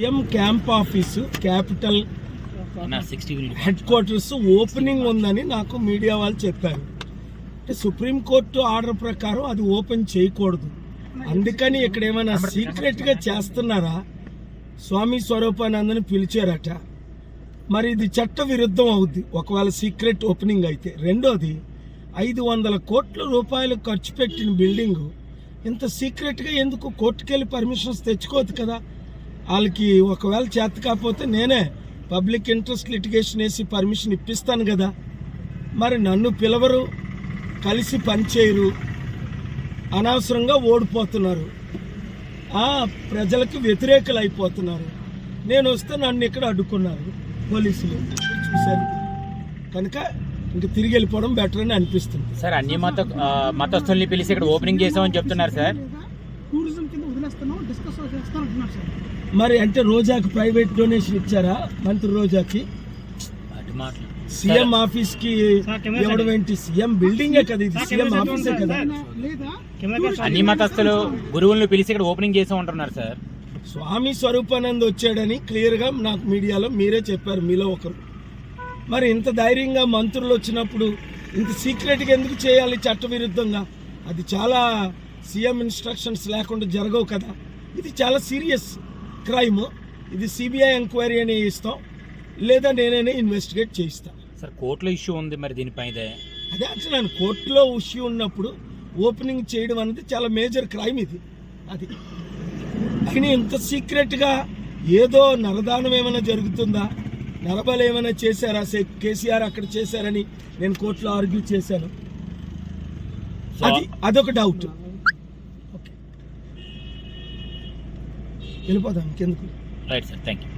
CM camp office capital head quarters opening ఉందని నాకు media వాళ్ళు చెప్పారు. అంటే సుప్రీంకోర్టు ఆర్డర్ ప్రకారం అది ఓపెన్ చేయకూడదు. అందుకని ఇక్కడ ఏమైనా సీక్రెట్గా చేస్తున్నారా? స్వామి స్వరూపానందని పిలిచారట. మరి ఇది చట్ట విరుద్ధం అవుద్ది. ఒకవేళ సీక్రెట్ ఓపెనింగ్ అయితే. రెండోది ఐదు వందల కోట్ల రూపాయలు ఖర్చు పెట్టిన బిల్డింగ్ ఇంత సీక్రెట్గా ఎందుకు కోర్టుకెళ్ళి పర్మిషన్స్ తెచ్చుకోవద్దు కదా? వాళ్ళకి ఒకవేళ చేత కాకపోతే నేనే పబ్లిక్ ఇంట్రెస్ట్ లిటిగేషన్ వేసి పర్మిషన్ ఇప్పిస్తాను కదా. మరి నన్ను పిలవరు కలిసి పనిచేయరు అనవసరంగా ఓడిపోతున్నారు. ప్రజలకు వ్యతిరేకులు అయిపోతున్నారు. నేను వస్తే నన్ను ఇక్కడ అడ్డుకున్నారు పోలీసులు. చూశారు. కనుక ఇంక తిరిగి వెళ్ళిపోవడం బెటర్ అని అనిపిస్తుంది. సార్ అన్ని మత మతస్థుల్ని పిలిచి ఇక్కడ ఓపెనింగ్ చేసామని చెప్తున్నారు సార్. టూరిజం కింద వదిలేస్తున్నాం డిస్కస్ చేస్తాను అంటున్నారు సార్. మరి అంటే రోజాకి ప్రైవేట్ డొనేషన్ ఇచ్చారా మంత్రి రోజాకి? సీఎం ఆఫీస్కి ఇవ్వడం ఏంటి? సీఎం బిల్డింగే కదా ఇది. సీఎం ఆఫీసే కదా. అన్ని మతస్థులు గురువులను పిలిచి ఇక్కడ ఓపెనింగ్ చేసాం అంటున్నారు సార్. స్వామి స్వరూపానంద్ వచ్చాడని క్లియర్గా నాకు మీడియాలో మీరే చెప్పారు మీలో ఒకరు. మరి ఇంత ధైర్యంగా మంత్రులు వచ్చినప్పుడు ఇంత సీక్రెట్గా ఎందుకు చేయాలి చట్టవిరుద్ధంగా? అది చాలా సీఎం ఇన్స్ట్రక్షన్స్ లేకుండా జరగవు కదా. ఇది చాలా సీరియస్ క్రైమ్. ఇది సిబిఐ ఎంక్వైరీ అని ఇస్తాం. లేదా నేనే ఇన్వెస్టిగేట్ చేయిస్తాను సార్ కోర్టులో ఇష్యూ ఉంది మరి దీనిపైన? అదే అంటున్నాను కోర్టులో ఇష్యూ ఉన్నప్పుడు ఓపెనింగ్ చేయడం అనేది చాలా మేజర్ క్రైమ్ ఇది. అది. కానీ ఇంత సీక్రెట్గా ఏదో నరదానం ఏమైనా జరుగుతుందా? నరబలు ఏమైనా చేశారా? కేసీఆర్ అక్కడ చేశారని నేను కోర్టులో ఆర్గ్యూ చేశాను. అది అదొక డౌట్ వెళ్ళిపోదాం ఇంకెందుకు? Right sir thank you